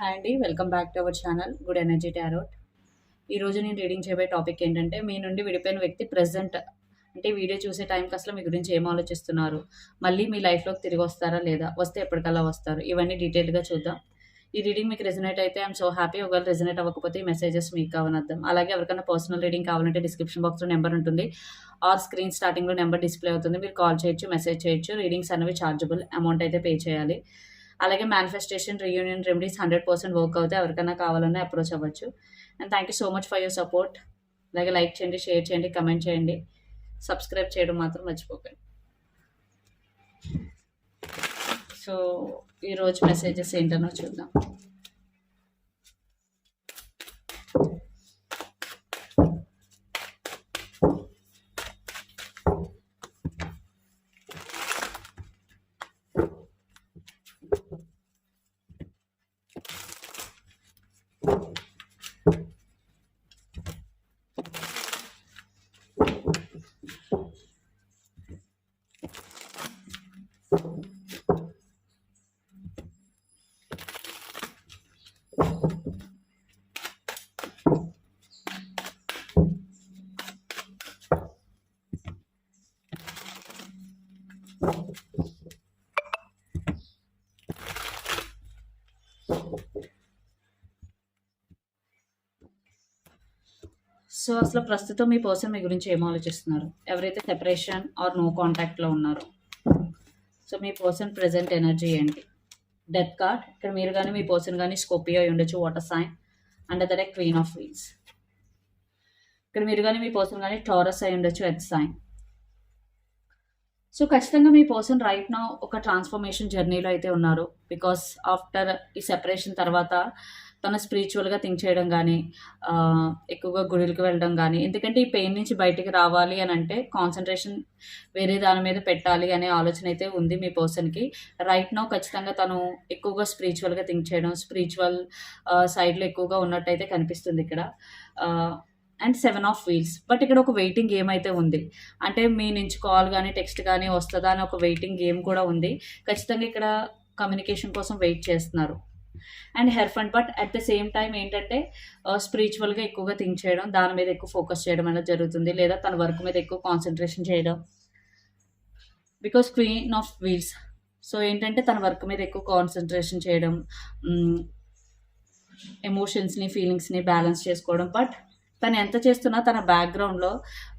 Hi అండి welcome back to our channel good energy tarot ఈరోజు నేను రీడింగ్ చేయబోయే టాపిక్ ఏంటంటే మీ నుండి విడిపోయిన వ్యక్తి ప్రజెంట్ అంటే వీడియో చూసే టైంకి అసలు మీ గురించి ఏం ఆలోచిస్తున్నారు? మళ్ళీ మీ లైఫ్లోకి తిరిగి వస్తారా లేదా? వస్తే ఎప్పటికల్లా వస్తారు? ఇవన్నీ డీటెయిల్గా చూద్దాం. ఈ రీడింగ్ మీకు రెజనేట్ అయితే ఐఎమ్ సో హ్యాపీ ఒకవేళ రెజనేట్ అవ్వకపోతే ఈ మెసేజెస్ మీకు కావనర్థం అలాగే ఎవరికైనా పర్సనల్ రీడింగ్ కావాలంటే డిస్క్రిప్షన్ బాక్స్లో నెంబర్ ఉంటుంది. ఆర్ స్క్రీన్ స్టార్టింగ్లో నెంబర్ డిస్ప్లే అవుతుంది. మీరు కాల్ చేయొచ్చు మెసేజ్ చేయొచ్చు. రీడింగ్స్ అనేవి ఛార్జబుల్ అమౌంట్ అయితే పే చేయాలి. అలాగే manifestation reunion remedies hundred percent work అవుతాయి. ఎవరికైనా కావాలన్నా అప్రోచ్ అవ్వచ్చు. And thank you so much for your support అలాగే లైక్ చేయండి షేర్ చేయండి కమెంట్ చేయండి. సబ్స్క్రైబ్ చేయడం మాత్రం మర్చిపోకండి. సో ఈరోజు మెసేజెస్ ఏంటనో చూద్దాం. సో అసలు ప్రస్తుతం మీ పర్సన్ మీ గురించి ఏం ఆలోచిస్తున్నారు? ఎవరైతే సెపరేషన్ ఆర్ నో కాంటాక్ట్లో ఉన్నారో. సో మీ పర్సన్ ప్రజెంట్ ఎనర్జీ ఏంటి? డెత్ కార్డ్ ఇక్కడ మీరు కానీ మీ పర్సన్ కానీ స్కోపియో అయి ఉండొచ్చు వాటర్ సైన్ అండ్ అదే క్వీన్ ఆఫ్ వీల్స్ ఇక్కడ మీరు కానీ మీ పర్సన్ కానీ టారస్ అయి ఉండొచ్చు ఎత్ సైన్ సో ఖచ్చితంగా మీ పర్సన్ రైట్ నా ఒక ట్రాన్స్ఫర్మేషన్ జర్నీలో అయితే ఉన్నారు. బికాస్ ఆఫ్టర్ ఈ సెపరేషన్ తర్వాత తన స్పిరిచువల్గా థింక్ చేయడం కానీ ఎక్కువగా గుడిలకు వెళ్ళడం కానీ ఎందుకంటే ఈ పెయిన్ నుంచి బయటికి రావాలి అని అంటే కాన్సన్ట్రేషన్ వేరే దాని మీద పెట్టాలి అనే ఆలోచన అయితే ఉంది మీ పర్సన్కి రైట్ నో ఖచ్చితంగా తను ఎక్కువగా స్పిరిచువల్గా థింక్ చేయడం స్పిరిచువల్ సైడ్లో ఎక్కువగా ఉన్నట్టయితే కనిపిస్తుంది ఇక్కడ. And seven of wheels but ఇక్కడ ఒక వెయిటింగ్ గేమ్ అయితే ఉంది. అంటే మీ నుంచి కాల్ కానీ టెక్స్ట్ కానీ వస్తుందా అని ఒక వెయిటింగ్ గేమ్ కూడా ఉంది. ఖచ్చితంగా ఇక్కడ కమ్యూనికేషన్ కోసం వెయిట్ చేస్తున్నారు. And her fund but at the same time ఏంటంటే స్పిరిచువల్గా ఎక్కువగా థింక్ చేయడం దాని మీద ఎక్కువ ఫోకస్ చేయడం అనేది జరుగుతుంది లేదా తన వర్క్ మీద ఎక్కువ కాన్సన్ట్రేషన్ చేయడం. Because queen of wheels. So ఏంటంటే తన వర్క్ మీద ఎక్కువ కాన్సన్ట్రేషన్ చేయడం ఎమోషన్స్ని ఫీలింగ్స్ని బ్యాలెన్స్ చేసుకోవడం. బట్ తను ఎంత చేస్తున్నా తన బ్యాక్గ్రౌండ్లో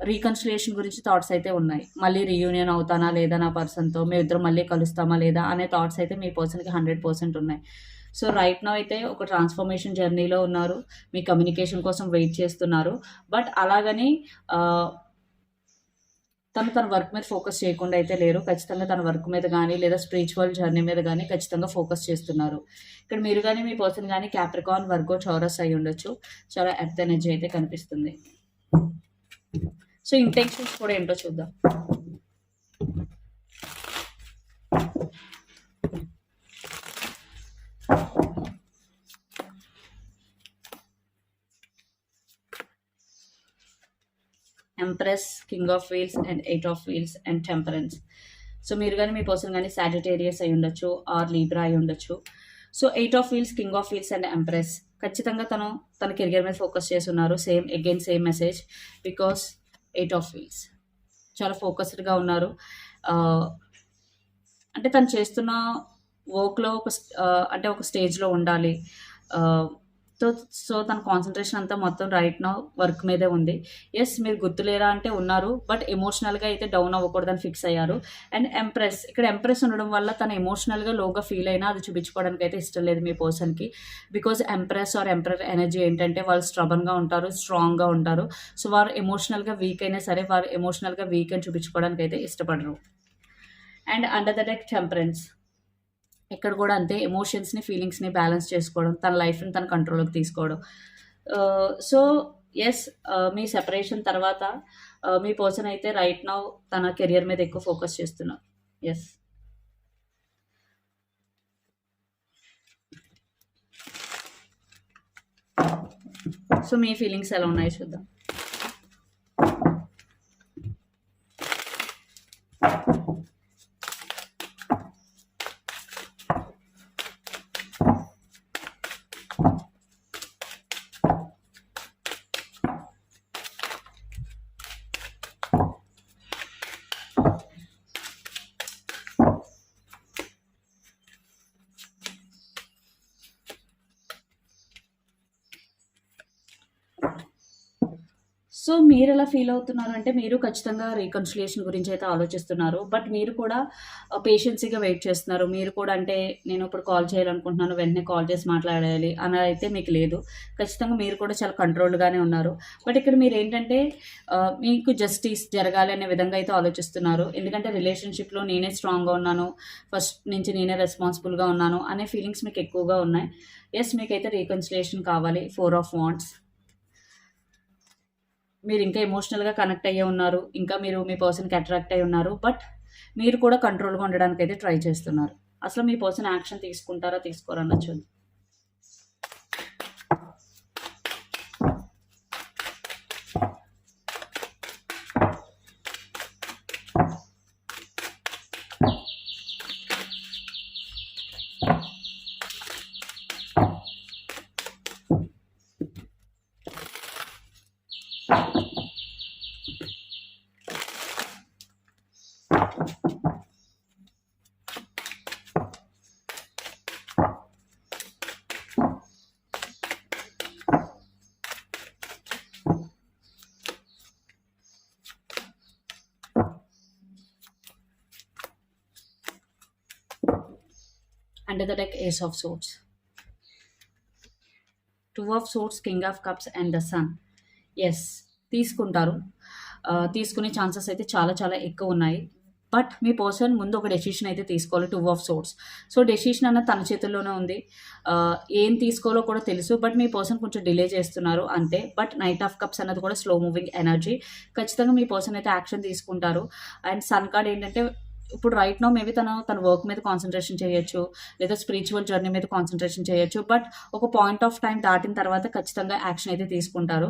రీకన్సిలియేషన్ గురించి థాట్స్ అయితే ఉన్నాయి. మళ్ళీ రీయూనియన్ అవుతానా లేదా నా పర్సన్తో మేము ఇద్దరు మళ్ళీ కలుస్తామా లేదా? అనే థాట్స్ అయితే మీ పర్సన్కి హండ్రెడ్ పర్సెంట్ ఉన్నాయి. సో రైట్ నో అయితే ఒక ట్రాన్స్ఫర్మేషన్ జర్నీలో ఉన్నారు. మీ కమ్యూనికేషన్ కోసం వెయిట్ చేస్తున్నారు. బట్ అలాగని తను తన వర్క్ మీద ఫోకస్ చేయకుండా అయితే లేరు. ఖచ్చితంగా తన వర్క్ మీద కానీ లేదా స్పిరిచువల్ జర్నీ మీద కానీ ఖచ్చితంగా ఫోకస్ చేస్తున్నారు. ఇక్కడ మీరు కానీ మీ పర్సన్ కానీ క్యాప్రికాన్ వర్గో చౌరస్ అయి ఉండొచ్చు. చాలా ఎర్త్ ఎనర్జీ అయితే కనిపిస్తుంది. సో ఇంటెన్షన్స్ కూడా ఏంటో చూద్దాం. Empress king of wheels and eight of wheels and temperance so మీరు కానీ మీ పర్సన్ కానీ సాజిటేరియస్ అయి ఉండొచ్చు ఆర్ లీబ్రా అయి ఉండొచ్చు. So eight of wheels king of wheels and empress ఖచ్చితంగా తను తన కెరియర్ మీద ఫోకస్ చేస్తున్నారు. Same again same message because eight of wheels చాలా ఫోకస్డ్గా ఉన్నారు. అంటే తను చేస్తున్న వర్క్లో ఒక అంటే ఒక స్టేజ్లో ఉండాలి. సో సో తన కాన్సన్ట్రేషన్ అంతా మొత్తం రైట్ నా వర్క్ మీదే ఉంది. ఎస్ మీరు గుర్తులేరా అంటే ఉన్నారు బట్ ఎమోషనల్గా అయితే డౌన్ అవ్వకూడదని ఫిక్స్ అయ్యారు. అండ్ ఎంప్రెస్ ఇక్కడ ఎంప్రెస్ ఉండడం వల్ల తన ఎమోషనల్గా లోగా ఫీల్ అయినా అది చూపించుకోవడానికి అయితే ఇష్టం లేదు మీ పర్సన్కి because empress or empress energy ఏంటంటే వాళ్ళు స్ట్రబన్గా ఉంటారు స్ట్రాంగ్గా ఉంటారు. సో వారు ఎమోషనల్గా వీక్ అయినా సరే వారు ఎమోషనల్గా వీక్ అని చూపించుకోవడానికి అయితే ఇష్టపడరు. And under the deck temperance ఇక్కడ కూడా అంతే ఎమోషన్స్ని ఫీలింగ్స్ని బ్యాలెన్స్ చేసుకోవడం తన లైఫ్ని తన కంట్రోల్లోకి తీసుకోవడం. సో ఎస్ మీ సెపరేషన్ తర్వాత మీ పర్సన్ అయితే రైట్ నౌ తన కెరియర్ మీద ఎక్కువ ఫోకస్ చేస్తున్నారు ఎస్ సో మీ ఫీలింగ్స్ ఎలా ఉన్నాయో చూద్దాం. సో మీరు ఎలా ఫీల్ అవుతున్నారు? అంటే మీరు ఖచ్చితంగా రీకన్సిలియేషన్ గురించి అయితే ఆలోచిస్తున్నారు. బట్ మీరు కూడా పేషెన్సీగా వెయిట్ చేస్తున్నారు. మీరు కూడా అంటే నేను ఇప్పుడు కాల్ చేయాలనుకుంటున్నాను వెంటనే కాల్ చేసి మాట్లాడాలి అని అయితే మీకు లేదు. ఖచ్చితంగా మీరు కూడా చాలా కంట్రోల్డ్గానే ఉన్నారు. బట్ ఇక్కడ మీరు ఏంటంటే మీకు జస్టిస్ జరగాలి అనే విధంగా అయితే ఆలోచిస్తున్నారు. ఎందుకంటే రిలేషన్షిప్లో నేనే స్ట్రాంగ్గా ఉన్నాను. ఫస్ట్ నుంచి నేనే రెస్పాన్సిబుల్గా ఉన్నాను అనే ఫీలింగ్స్ మీకు ఎక్కువగా ఉన్నాయి. ఎస్ మీకైతే రీకన్సిలియేషన్ కావాలి. ఫోర్ ఆఫ్ వాంట్స్ మీరు ఇంకా ఎమోషనల్గా కనెక్ట్ అయ్యే ఉన్నారు ఇంకా మీరు మీ పర్సన్కి అట్రాక్ట్ అయ్యి ఉన్నారు బట్ మీరు కూడా కంట్రోల్గా ఉండడానికి అయితే ట్రై చేస్తున్నారు. అసలు మీ పర్సన్ యాక్షన్ తీసుకుంటారా తీసుకోరా చూద్దాం. And the deck ace of swords two of swords king of cups and the sun yes తీసుకుంటారు. తీసుకునే ఛాన్సెస్ అయితే చాలా చాలా ఎక్కువ ఉన్నాయి. బట్ మీ పర్సన్ ముందు ఒక డెసిషన్ అయితే తీసుకోవాలి two of swords so decision అన్న తన చేతుల్లోనే ఉంది. ఏం తీసుకోవాలో కూడా తెలుసు బట్ మీ పర్సన్ కొంచెం డిలే చేస్తున్నారు అంతే. బట్ నైట్ ఆఫ్ కప్స్ అన్నది కూడా స్లో మూవింగ్ ఎనర్జీ ఖచ్చితంగా మీ పర్సన్ అయితే యాక్షన్ తీసుకుంటారు. అండ్ సన్ కార్డ్ ఏంటంటే ఇప్పుడు రైట్ నో మేబీ తను తన వర్క్ మీద కాన్సన్ట్రేషన్ చేయొచ్చు లేదా స్పిరిచువల్ జర్నీ మీద కాన్సన్ట్రేషన్ చేయొచ్చు బట్ ఒక పాయింట్ ఆఫ్ టైం దాటిన తర్వాత ఖచ్చితంగా యాక్షన్ అయితే తీసుకుంటారు.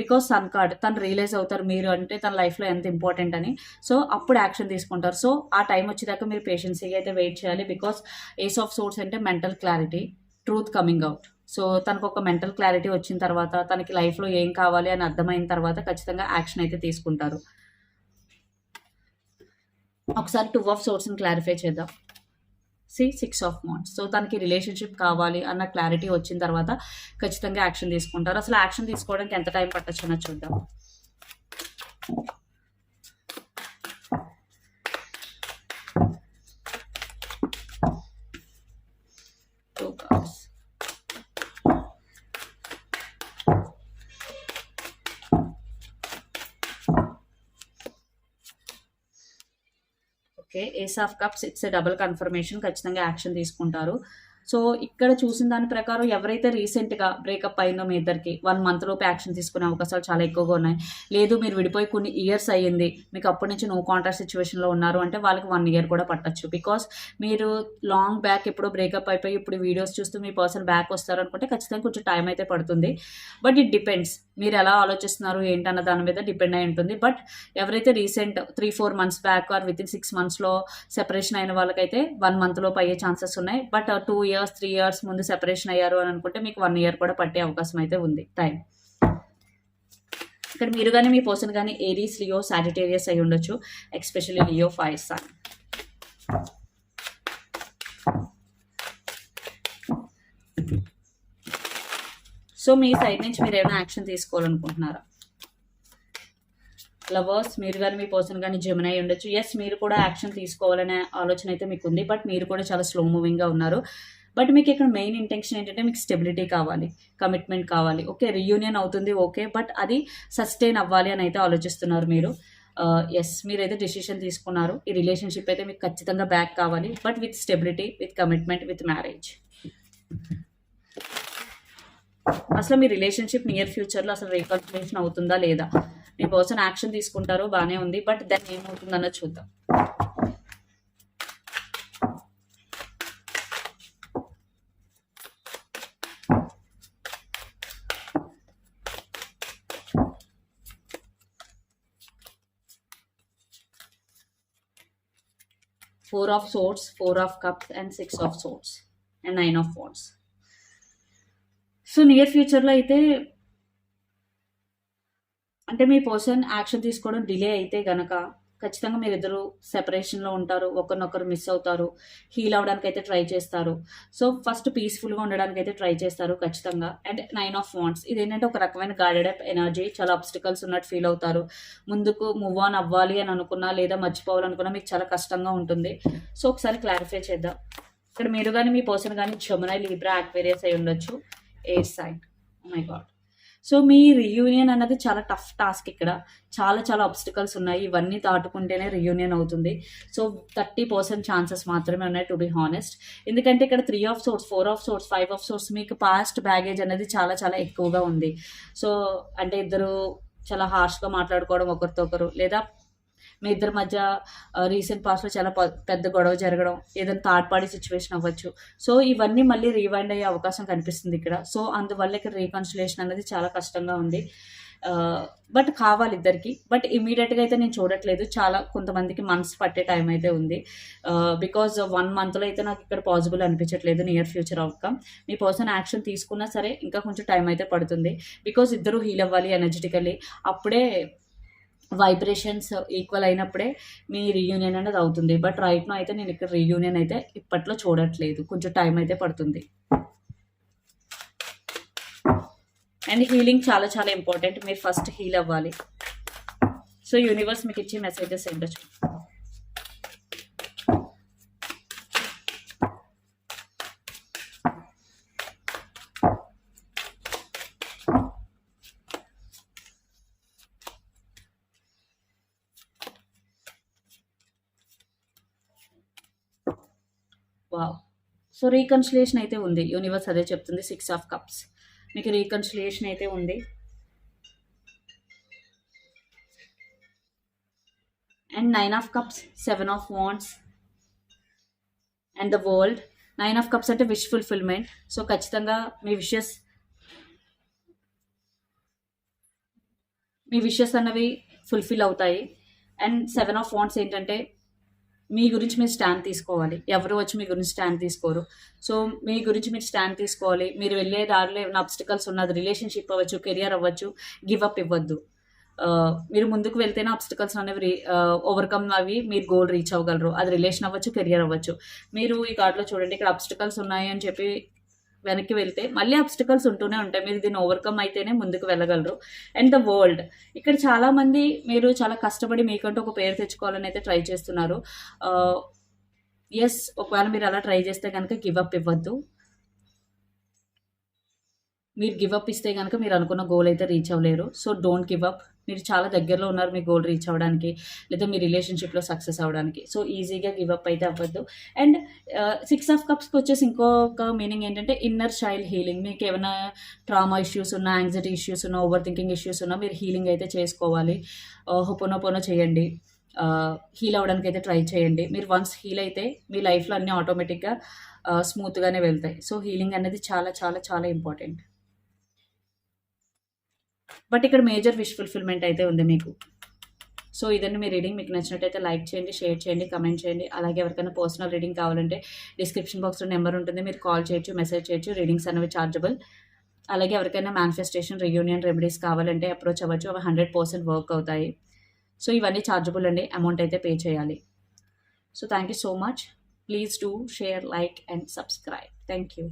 బికాస్ సన్ కార్డ్ తను రియలైజ్ అవుతారు మీరు అంటే తన లైఫ్లో ఎంత ఇంపార్టెంట్ అని. సో అప్పుడు యాక్షన్ తీసుకుంటారు. సో ఆ టైం వచ్చేదాకా మీరు పేషెన్సీగా అయితే వెయిట్ చేయాలి బికాస్ ఏస్ ఆఫ్ సోర్స్ అంటే mental clarity truth coming out so తనకు ఒక మెంటల్ క్లారిటీ వచ్చిన తర్వాత తనకి లైఫ్లో ఏం కావాలి అని అర్థమైన తర్వాత ఖచ్చితంగా యాక్షన్ అయితే తీసుకుంటారు. ఒకసారి టూ ఆఫ్ సోర్స్ని క్లారిఫై చేద్దాం. సి సిక్స్ ఆఫ్ మాంట్స్ సో తనకి రిలేషన్షిప్ కావాలి అన్న క్లారిటీ వచ్చిన తర్వాత ఖచ్చితంగా యాక్షన్ తీసుకుంటారు. అసలు యాక్షన్ తీసుకోవడానికి ఎంత టైం పట్టచ్చు చూద్దాం two cards okay ace of cups it's double confirmation ఖచ్చితంగా యాక్షన్ తీసుకుంటారు. సో ఇక్కడ చూసిన దాని ప్రకారం ఎవరైతే రీసెంట్గా బ్రేకప్ అయిందో మీ ఇద్దరికి వన్ మంత్ లోపు యాక్షన్ తీసుకునే అవకాశాలు చాలా ఎక్కువగా ఉన్నాయి. లేదు మీరు విడిపోయి కొన్ని ఇయర్స్ అయ్యింది మీకు అప్పటి నుంచి నో కాంటాక్ట్ సిచ్యువేషన్లో ఉన్నారు అంటే వాళ్ళకి వన్ ఇయర్ కూడా పట్టచ్చు. బికాస్ మీరు లాంగ్ బ్యాక్ ఎప్పుడో బ్రేకప్ అయిపోయి ఇప్పుడు వీడియోస్ చూస్తూ మీ పర్సన్ బ్యాక్ వస్తారు అనుకుంటే ఖచ్చితంగా కొంచెం టైం అయితే పడుతుంది. బట్ ఇట్ డిపెండ్స్ మీరు ఎలా ఆలోచిస్తున్నారు? ఏంటన్న దాని మీద డిపెండ్ అయి ఉంటుంది. బట్ ఎవరైతే recent three four months back or within six మంత్స్లో సెపరేషన్ అయిన వాళ్ళకైతే వన్ మంత్లో అయ్యే ఛాన్సెస్ ఉన్నాయి. But two years three years ముందు సెపరేషన్ అయ్యారు అని అనుకుంటే మీకు వన్ ఇయర్ కూడా పట్టే అవకాశం అయితే ఉంది. టైం. ఇక్కడ మీరు కానీ మీ పర్సన్ కానీ ఏరీస్ లియో సాజిటేరియస్ అయి ఉండొచ్చు. Especially Leo five sun. So మీ సైడ్ నుంచి మీరు ఏమైనా యాక్షన్ తీసుకోవాలనుకుంటున్నారా? లవర్స్ మీరు కానీ మీ పర్సన్ కానీ జమన్ అయి ఉండొచ్చు. ఎస్ మీరు కూడా యాక్షన్ తీసుకోవాలనే ఆలోచన అయితే మీకు ఉంది బట్ మీరు కూడా చాలా స్లో మూవింగ్గా ఉన్నారు. బట్ మీకు ఇక్కడ మెయిన్ ఇంటెన్షన్ ఏంటంటే మీకు స్టెబిలిటీ కావాలి కమిట్మెంట్ కావాలి. ఓకే రియూనియన్ అవుతుంది ఓకే బట్ అది సస్టైన్ అవ్వాలి అని అయితే ఆలోచిస్తున్నారు మీరు. ఎస్ మీరైతే డెసిషన్ తీసుకున్నారు. ఈ రిలేషన్షిప్ అయితే మీకు ఖచ్చితంగా బ్యాక్ కావాలి but with stability with commitment with marriage అసలు మీ రిలేషన్షిప్ నియర్ ఫ్యూచర్లో అసలు రీకన్ఫర్మేషన్ అవుతుందా లేదా? మీ పర్సన్ యాక్షన్ తీసుకుంటారు బాగానే ఉంది బట్ దాన్ని ఏమవుతుందన్నది చూద్దాం. Four of swords four of cups and six of swords and nine of swords so near ఫ్యూచర్లో అయితే అంటే మీ పర్సన్ యాక్షన్ తీసుకోవడం డిలే అయితే గనక ఖచ్చితంగా మీరిద్దరు సెపరేషన్లో ఉంటారు. ఒకరినొకరు మిస్ అవుతారు. హీల్ అవడానికి అయితే ట్రై చేస్తారు. సో ఫస్ట్ పీస్ఫుల్గా ఉండడానికి అయితే ట్రై చేస్తారు ఖచ్చితంగా. అండ్ నైన్ ఆఫ్ వాంట్స్ ఇది ఏంటంటే ఒక రకమైన గార్డెడ్ అప్ ఎనర్జీ చాలా అబ్స్టికల్స్ ఉన్నట్టు ఫీల్ అవుతారు. ముందుకు మూవ్ ఆన్ అవ్వాలి అని అనుకున్నా లేదా మర్చిపోవాలనుకున్నా మీకు చాలా కష్టంగా ఉంటుంది. సో ఒకసారి క్లారిఫై చేద్దాం. ఇక్కడ మీరు కానీ మీ పర్సన్ కానీ జమునై లీబ్రా యాక్వేరియస్ అయి ఉండొచ్చు. Air sign my god so oh మీ రియూనియన్ అన్నది చాలా టఫ్ టాస్క్ ఇక్కడ. చాలా చాలా అబ్స్టికల్స్ ఉన్నాయి. ఇవన్నీ దాటుకుంటేనే రియూనియన్ అవుతుంది. సో థర్టీ పర్సెంట్ ఛాన్సెస్ మాత్రమే ఉన్నాయి టు బి హానెస్ట్ ఎందుకంటే ఇక్కడ three of swords four of swords five of swords మీకు పాస్ట్ బ్యాగేజ్ అనేది చాలా చాలా ఎక్కువగా ఉంది. సో అంటే ఇద్దరు చాలా హార్ష్గా మాట్లాడుకోవడం ఒకరితో ఒకరు లేదా మీ ఇద్దరి మధ్య రీసెంట్ పాస్ట్లో చాలా పెద్ద గొడవ జరగడం ఏదైనా థర్డ్ పార్టీ సిచ్యువేషన్ అవ్వచ్చు. సో ఇవన్నీ మళ్ళీ రీవైండ్ అయ్యే అవకాశం కనిపిస్తుంది ఇక్కడ. సో అందువల్ల ఇక్కడ రీకన్సిలేషన్ అనేది చాలా కష్టంగా ఉంది. బట్ కావాలి ఇద్దరికి. బట్ ఇమీడియట్గా అయితే నేను చూడట్లేదు. చాలా కొంతమందికి మంత్స్ పట్టే టైం అయితే ఉంది. బికాజ్ వన్ మంత్లో అయితే నాకు ఇక్కడ పాసిబుల్ అనిపించట్లేదు నియర్ ఫ్యూచర్ అవుట్కమ్ మీ పర్సన్ యాక్షన్ తీసుకున్నా సరే ఇంకా కొంచెం టైం అయితే పడుతుంది. బికాజ్ ఇద్దరు హీల్ అవ్వాలి ఎనర్జెటికలీ అప్పుడే వైబ్రేషన్స్ ఈక్వల్ అయినప్పుడే మీ రీయూనియన్ అనేది అవుతుంది. బట్ రైట్ నో అయితే నేను ఇక్కడ రీయూనియన్ అయితే ఇప్పట్లో చూడట్లేదు. కొంచెం టైం అయితే పడుతుంది. అండ్ హీలింగ్ చాలా చాలా ఇంపార్టెంట్ మీరు ఫస్ట్ హీల్ అవ్వాలి. సో యూనివర్స్ మీకు ఇచ్చే మెసేజెస్ ఏంటో వావ్. సో రీకన్సిలేషన్ అయితే ఉంది. యూనివర్స్ అదే చెప్తుంది సిక్స్ ఆఫ్ కప్స్. మీకు రీకన్సిలేషన్ అయితే ఉంది. And nine of cups seven of wands. And the world. Nine of cups అంటే విష్ ఫుల్ఫిల్మెంట్. సో ఖచ్చితంగా మీ విషెస్ మీ విషెస్ అన్నవి ఫుల్ఫిల్ అవుతాయి. అండ్ సెవెన్ ఆఫ్ వాంట్స్ ఏంటంటే మీ గురించి మీరు స్టాండ్ తీసుకోవాలి. ఎవరు వచ్చి మీ గురించి స్టాండ్ తీసుకోరు. సో మీ గురించి మీరు స్టాండ్ తీసుకోవాలి. మీరు వెళ్ళే దారిలో ఏమైనా అబ్స్టికల్స్ ఉన్నది రిలేషన్షిప్ అవ్వచ్చు కెరియర్ అవ్వచ్చు గివ్ అప్ ఇవ్వద్దు. మీరు ముందుకు వెళ్తేనే అబ్స్టికల్స్ అనేవి ఓవర్కమ్ అవి మీరు గోల్ రీచ్ అవ్వగలరు. అది రిలేషన్ అవ్వచ్చు కెరియర్ అవ్వచ్చు. మీరు ఈ కార్డులో చూడండి ఇక్కడ అబ్స్టికల్స్ ఉన్నాయి అని చెప్పి వెనక్కి వెళ్తే మళ్ళీ అబ్స్టికల్స్ ఉంటూనే ఉంటాయి. మీరు దీన్ని ఓవర్కమ్ అయితేనే ముందుకు వెళ్ళగలరు. అండ్ ద వరల్డ్ ఇక్కడ చాలామంది మీరు చాలా కష్టపడి మీకంటూ ఒక పేరు తెచ్చుకోవాలని అయితే ట్రై చేస్తున్నారు. Uh, ఎస్ ఒకవేళ మీరు అలా ట్రై చేస్తే కనుక గివ్ అప్ ఇవ్వద్దు. మీరు గివ్ అప్ ఇస్తే కనుక మీరు అనుకున్న గోల్ అయితే రీచ్ అవ్వలేరు. సో డోంట్ గివ్ అప్ మీరు చాలా దగ్గరలో ఉన్నారు మీ గోల్ రీచ్ అవ్వడానికి లేదా మీ రిలేషన్షిప్లో సక్సెస్ అవ్వడానికి. సో ఈజీగా గివ్ అప్ అయితే అవ్వద్దు. అండ్ సిక్స్ ఆఫ్ కప్స్కి వచ్చేసి ఇంకొక మీనింగ్ ఏంటంటే ఇన్నర్ చైల్డ్ హీలింగ్ మీకు ఏమైనా ట్రామా ఇష్యూస్ ఉన్నా యాంగ్జైటీ ఇష్యూస్ ఉన్నా ఓవర్ థింకింగ్ ఇష్యూస్ ఉన్నా మీరు హీలింగ్ అయితే చేసుకోవాలి. Uh, హొపోనోపోనో చేయండి. Uh, హీల్ అవ్వడానికి అయితే ట్రై చేయండి. మీరు వన్స్ హీల్ అయితే మీ లైఫ్లో అన్నీ ఆటోమేటిక్గా స్మూత్గానే వెళ్తాయి. సో హీలింగ్ అనేది చాలా చాలా చాలా ఇంపార్టెంట్ బట్ ఇక్కడ మేజర్ విష్ ఫుల్ఫిల్మెంట్ అయితే ఉంది మీకు. సో ఇదండి మీ రీడింగ్. మీకు నచ్చినట్టయితే లైక్ చేయండి షేర్ చేయండి కమెంట్ చేయండి. అలాగే ఎవరికైనా పర్సనల్ రీడింగ్ కావాలంటే డిస్క్రిప్షన్ బాక్స్లో నెంబర్ ఉంటుంది. మీరు కాల్ చేయొచ్చు మెసేజ్ చేయొచ్చు. రీడింగ్స్ అనేవి ఛార్జబుల్ అలాగే ఎవరికైనా మేనిఫెస్టేషన్ రియూనియన్ రెమెడీస్ కావాలంటే అప్రోచ్ అవ్వచ్చు. అవి హండ్రెడ్ పర్సెంట్ వర్క్ అవుతాయి. సో ఇవన్నీ ఛార్జబుల్ అండి. అమౌంట్ అయితే పే చేయాలి. So thank you so much please do share like and subscribe thank you